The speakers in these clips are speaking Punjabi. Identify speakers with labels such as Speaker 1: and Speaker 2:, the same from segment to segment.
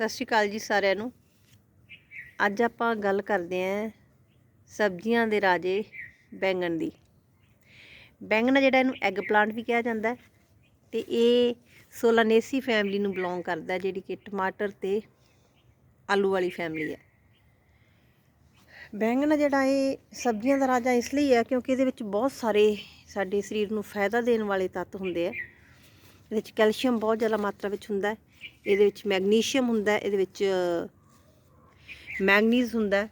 Speaker 1: ਸਤਿ ਸ਼੍ਰੀ ਅਕਾਲ ਜੀ ਸਾਰਿਆਂ ਨੂੰ। ਅੱਜ ਆਪਾਂ ਗੱਲ ਕਰਦੇ ਆਂ ਸਬਜ਼ੀਆਂ ਦੇ ਰਾਜੇ ਬੈਂਗਣ ਦੀ। ਬੈਂਗਣ ਜਿਹੜਾ ਇਹਨੂੰ ਐਗ ਪਲਾਂਟ ਵੀ ਕਿਹਾ ਜਾਂਦਾ ਹੈ ਤੇ ਇਹ ਸੋਲਾਨੇਸੀ ਫੈਮਿਲੀ ਨੂੰ ਬਿਲੋਂਗ ਕਰਦਾ ਜਿਹੜੀ ਕਿ ਟਮਾਟਰ ਤੇ ਆਲੂ ਵਾਲੀ ਫੈਮਿਲੀ ਹੈ। ਬੈਂਗਣ ਜਿਹੜਾ ਇਹ ਸਬਜ਼ੀਆਂ ਦਾ ਰਾਜਾ ਇਸ ਲਈ ਹੈ ਕਿਉਂਕਿ ਇਹਦੇ ਵਿੱਚ ਬਹੁਤ ਸਾਰੇ ਸਾਡੇ ਸਰੀਰ ਨੂੰ ਫਾਇਦਾ ਦੇਣ ਵਾਲੇ ਤੱਤ ਹੁੰਦੇ ਆ। ਇਹਦੇ ਵਿੱਚ ਕੈਲਸ਼ੀਅਮ ਬਹੁਤ ਜ਼ਿਆਦਾ ਮਾਤਰਾ ਵਿੱਚ ਹੁੰਦਾ ਹੈ। ਇਹਦੇ ਵਿੱਚ ਮੈਗਨੀਸ਼ੀਅਮ ਹੁੰਦਾ ਇਹਦੇ ਵਿੱਚ ਮੈਗਨੀਜ਼ ਹੁੰਦਾ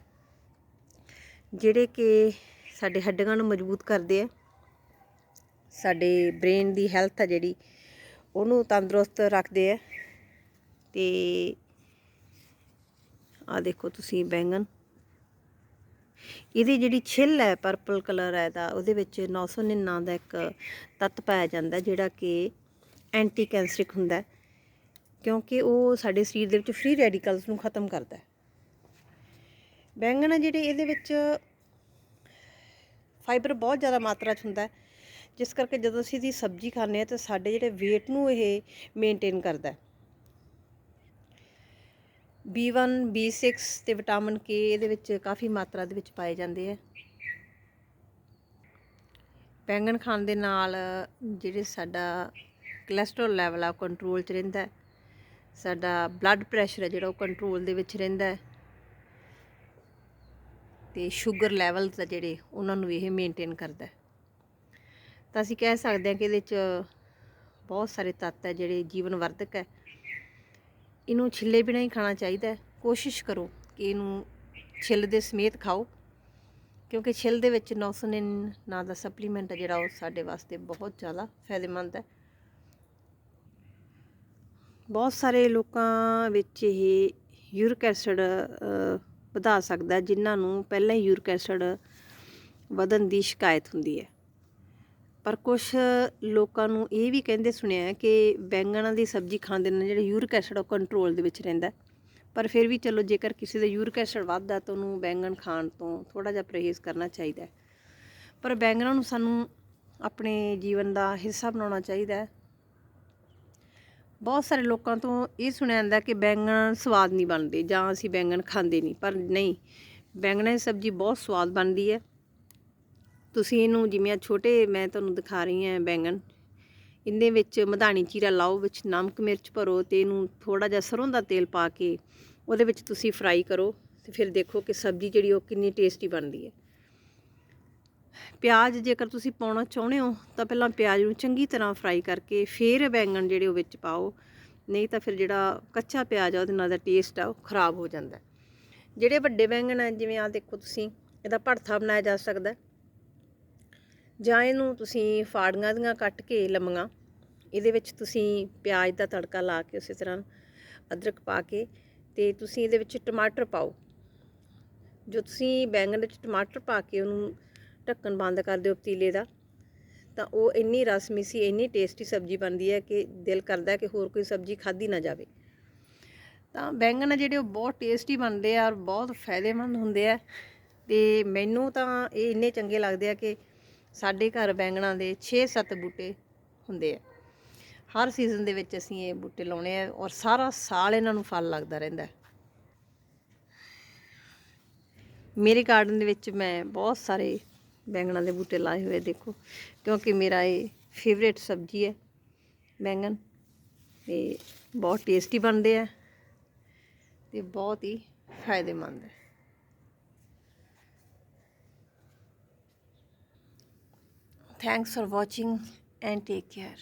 Speaker 1: ਜਿਹੜੇ ਕਿ ਸਾਡੇ ਹੱਡੀਆਂ ਨੂੰ ਮਜ਼ਬੂਤ ਕਰਦੇ ਆ। ਸਾਡੇ ਬ੍ਰੇਨ ਦੀ ਹੈਲਥ ਆ ਜਿਹੜੀ ਉਹਨੂੰ ਤੰਦਰੁਸਤ ਰੱਖਦੇ ਆ। ਤੇ ਆ ਦੇਖੋ ਤੁਸੀਂ ਬੈਂਗਣ। ਇਹਦੀ ਜਿਹੜੀ ਛਿੱਲ ਹੈ ਪਰਪਲ ਕਲਰ ਹੈ ਦਾ ਉਹਦੇ ਵਿੱਚ 999 ਦਾ ਇੱਕ ਤੱਤ ਪਾਇਆ ਜਾਂਦਾ ਜਿਹੜਾ ਕਿ ਐਂਟੀ ਕੈਂਸਰਿਕ ਹੁੰਦਾ। ਹੈ, ਕਿਉਂਕਿ ਉਹ ਸਾਡੇ ਸਰੀਰ ਦੇ ਵਿੱਚ ਫ੍ਰੀ ਰੈਡੀਕਲਸ ਨੂੰ ਖਤਮ ਕਰਦਾ ਹੈ। ਬੈਂਗਣ ਆ ਜਿਹੜੇ ਇਹਦੇ ਵਿੱਚ ਫਾਈਬਰ ਬਹੁਤ ਜ਼ਿਆਦਾ ਮਾਤਰਾ 'ਚ ਹੁੰਦਾ ਹੈ। ਜਿਸ ਕਰਕੇ ਜਦੋਂ ਅਸੀਂ ਇਹਦੀ ਸਬਜ਼ੀ ਖਾਂਦੇ ਹਾਂ ਤਾਂ ਸਾਡੇ ਜਿਹੜੇ weight ਨੂੰ ਇਹ ਮੇਨਟੇਨ ਕਰਦਾ ਹੈ। B1 B6 ਤੇ ਵਿਟਾਮਿਨ K ਇਹਦੇ ਵਿੱਚ ਕਾਫੀ ਮਾਤਰਾ ਦੇ ਵਿੱਚ ਪਾਏ ਜਾਂਦੇ ਆ ਬੈਂਗਣ ਖਾਣ ਦੇ ਨਾਲ ਜਿਹੜੇ ਸਾਡਾ ਕੋਲੇਸਟ੍ਰੋਲ ਲੈਵਲ ਆ ਕੰਟਰੋਲ 'ਚ ਰਹਿੰਦਾ ਹੈ। ਸਾਡਾ ਬਲੱਡ ਪ੍ਰੈਸ਼ਰ ਹੈ ਜਿਹੜਾ ਉਹ ਕੰਟਰੋਲ ਦੇ ਵਿੱਚ ਰਹਿੰਦਾ ਹੈ। ਤੇ ਸ਼ੂਗਰ ਲੈਵਲਸ ਆ ਜਿਹੜੇ, ਉਹਨਾਂ ਨੂੰ ਇਹ ਮੇਨਟੇਨ ਕਰਦਾ ਤਾਂ ਅਸੀਂ ਕਹਿ ਸਕਦੇ ਹਾਂ ਕਿ ਇਹਦੇ 'ਚ ਬਹੁਤ ਸਾਰੇ ਤੱਤ ਹੈ ਜਿਹੜੇ ਜੀਵਨ ਵਰਧਕ ਹੈ। ਇਹਨੂੰ ਛਿੱਲੇ ਬਿਨਾਂ ਹੀ ਖਾਣਾ ਚਾਹੀਦਾ ਕੋਸ਼ਿਸ਼ ਕਰੋ ਕਿ ਇਹਨੂੰ ਛਿੱਲ ਦੇ ਸਮੇਤ ਖਾਓ, ਕਿਉਂਕਿ ਛਿੱਲ ਦੇ ਵਿੱਚ ਨੌਸਨਿਨ ਨਾਂ ਦਾ ਸਪਲੀਮੈਂਟ ਹੈ ਜਿਹੜਾ ਉਹ ਸਾਡੇ ਵਾਸਤੇ ਬਹੁਤ ਜ਼ਿਆਦਾ ਫਾਇਦੇਮੰਦ ਹੈ। ਬਹੁਤ ਸਾਰੇ ਲੋਕਾਂ ਵਿੱਚ ਇਹ ਯੂਰਿਕ ਐਸਿਡ ਵਧਾ ਸਕਦਾ ਜਿਨ੍ਹਾਂ ਨੂੰ ਪਹਿਲਾਂ ਹੀ ਯੂਰਿਕ ਐਸਿਡ ਵਧਣ ਦੀ ਸ਼ਿਕਾਇਤ ਹੁੰਦੀ ਹੈ। ਪਰ ਕੁਝ ਲੋਕਾਂ ਨੂੰ ਇਹ ਵੀ ਕਹਿੰਦੇ ਸੁਣਿਆ ਕਿ ਬੈਂਗਣਾਂ ਦੀ ਸਬਜ਼ੀ ਖਾਣ ਦੇ ਨਾਲ ਜਿਹੜਾ ਯੂਰਿਕ ਐਸਿਡ ਉਹ ਕੰਟਰੋਲ ਦੇ ਵਿੱਚ ਰਹਿੰਦਾ ਪਰ ਫਿਰ ਵੀ ਚਲੋ ਜੇਕਰ ਕਿਸੇ ਦਾ ਯੂਰਿਕ ਐਸਿਡ ਵੱਧਦਾ ਤਾਂ ਉਹਨੂੰ ਬੈਂਗਣ ਖਾਣ ਤੋਂ ਥੋੜਾ ਜਿਹਾ ਪਰਹੇਜ਼ ਕਰਨਾ ਚਾਹੀਦਾ ਪਰ ਬੈਂਗਣਾਂ ਨੂੰ ਸਾਨੂੰ ਆਪਣੇ ਜੀਵਨ ਦਾ ਹਿੱਸਾ ਬਣਾਉਣਾ ਚਾਹੀਦਾ ਬਹੁਤ ਸਾਰੇ ਲੋਕਾਂ ਤੋਂ ਇਹ ਸੁਣਿਆ ਜਾਂਦਾ ਕਿ ਬੈਂਗਣ ਸਵਾਦ ਨਹੀਂ ਬਣਦੇ ਜਾਂ ਅਸੀਂ ਬੈਂਗਣ ਖਾਂਦੇ ਨਹੀਂ, ਪਰ ਨਹੀਂ, ਬੈਂਗਣਾਂ ਦੀ ਸਬਜ਼ੀ ਬਹੁਤ ਸਵਾਦ ਬਣਦੀ ਹੈ। ਤੁਸੀਂ ਇਹਨੂੰ ਜਿਵੇਂ ਛੋਟੇ, ਮੈਂ ਤੁਹਾਨੂੰ ਦਿਖਾ ਰਹੀ ਹਾਂ ਬੈਂਗਣ। ਇਹਦੇ ਵਿੱਚ ਮਧਾਣੀ ਚੀਰਾ ਲਾਓ, ਵਿੱਚ ਨਮਕ ਮਿਰਚ ਭਰੋ ਤੇ ਇਹਨੂੰ ਥੋੜਾ ਜਿਹਾ ਸਰੋਂ ਦਾ ਤੇਲ ਪਾ ਕੇ ਉਹਦੇ ਵਿੱਚ ਤੁਸੀਂ ਫਰਾਈ ਕਰੋ ਤੇ ਫਿਰ ਦੇਖੋ ਕਿ ਸਬਜ਼ੀ ਜਿਹੜੀ ਉਹ ਕਿੰਨੀ ਟੇਸਟੀ ਬਣਦੀ ਹੈ। ਪਿਆਜ਼ ਜੇਕਰ ਤੁਸੀਂ ਪਾਉਣਾ ਚਾਹੁੰਦੇ ਹੋ, ਤਾਂ ਪਹਿਲਾਂ ਪਿਆਜ਼ ਨੂੰ ਚੰਗੀ ਤਰ੍ਹਾਂ ਫਰਾਈ ਕਰਕੇ ਫਿਰ ਬੈਂਗਣ ਜਿਹੜੇ ਉਹ ਵਿੱਚ ਪਾਓ। ਨਹੀਂ ਤਾਂ ਫਿਰ ਜਿਹੜਾ ਕੱਚਾ ਪਿਆਜ਼ ਆ, ਉਹਦੇ ਨਾਲ ਦਾ ਟੇਸਟ ਆ, ਉਹ ਖਰਾਬ ਹੋ ਜਾਂਦਾ ਜਿਹੜੇ ਵੱਡੇ ਬੈਂਗਣ ਆ, ਜਿਵੇਂ ਆ ਦੇਖੋ ਤੁਸੀਂ, ਇਹਦਾ ਭੜਥਾ ਬਣਾਇਆ ਜਾ ਸਕਦਾ ਜਾਂ ਇਹਨੂੰ ਤੁਸੀਂ ਫਾੜੀਆਂ ਦੀਆਂ ਕੱਟ ਕੇ ਲੰਮੀਆਂ, ਇਹਦੇ ਵਿੱਚ ਤੁਸੀਂ ਪਿਆਜ਼ ਦਾ ਤੜਕਾ ਲਾ ਕੇ ਉਸੇ ਤਰ੍ਹਾਂ ਅਦਰਕ ਪਾ ਕੇ ਤੇ ਤੁਸੀਂ ਇਹਦੇ ਵਿੱਚ ਟਮਾਟਰ ਪਾਓ। ਜੋ ਤੁਸੀਂ ਬੈਂਗਣ ਵਿੱਚ ਟਮਾਟਰ ਪਾ ਕੇ ਉਹਨੂੰ ਢੱਕਣ ਬੰਦ ਕਰ ਦਿਓ ਪਤੀਲੇ ਦਾ। ਤਾਂ ਉਹ ਇੰਨੀ ਰਸਮੀਸੀ ਇੰਨੀ ਟੇਸਟੀ ਸਬਜ਼ੀ ਬਣਦੀ ਹੈ ਕਿ ਦਿਲ ਕਰਦਾ ਕਿ ਹੋਰ ਕੋਈ ਸਬਜ਼ੀ ਖਾਧੀ ਨਾ ਜਾਵੇ। ਤਾਂ ਬੈਂਗਣ ਆ ਜਿਹੜੇ ਉਹ ਬਹੁਤ ਟੇਸਟੀ ਬਣਦੇ ਆ ਔਰ ਬਹੁਤ ਫਾਇਦੇਮੰਦ ਹੁੰਦੇ ਆ। ਤੇ ਮੈਨੂੰ ਤਾਂ ਇਹ ਇੰਨੇ ਚੰਗੇ ਲੱਗਦੇ ਆ ਕਿ ਸਾਡੇ ਘਰ ਬੈਂਗਣਾਂ ਦੇ 6-7 ਬੂਟੇ ਹੁੰਦੇ ਆ। ਹਰ ਸੀਜ਼ਨ ਦੇ ਵਿੱਚ ਅਸੀਂ ਇਹ ਬੂਟੇ ਲਾਉਣੇ ਆ ਔਰ ਸਾਰਾ ਸਾਲ ਇਹਨਾਂ ਨੂੰ ਫਲ ਲੱਗਦਾ ਰਹਿੰਦਾ ਮੇਰੇ ਗਾਰਡਨ ਦੇ ਵਿੱਚ ਮੈਂ ਬਹੁਤ ਸਾਰੇ ਬੈਂਗਣਾਂ ਦੇ ਬੂਟੇ ਲਾਏ ਹੋਏ ਦੇਖੋ। ਕਿਉਂਕਿ ਮੇਰਾ ਇਹ ਫੇਵਰੇਟ ਸਬਜ਼ੀ ਹੈ ਬੈਂਗਣ। ਤੇ ਬਹੁਤ ਟੇਸਟੀ ਬਣਦੇ ਆ ਤੇ ਬਹੁਤ ਹੀ ਫਾਇਦੇਮੰਦ ਹੈ। Thanks for watching and take care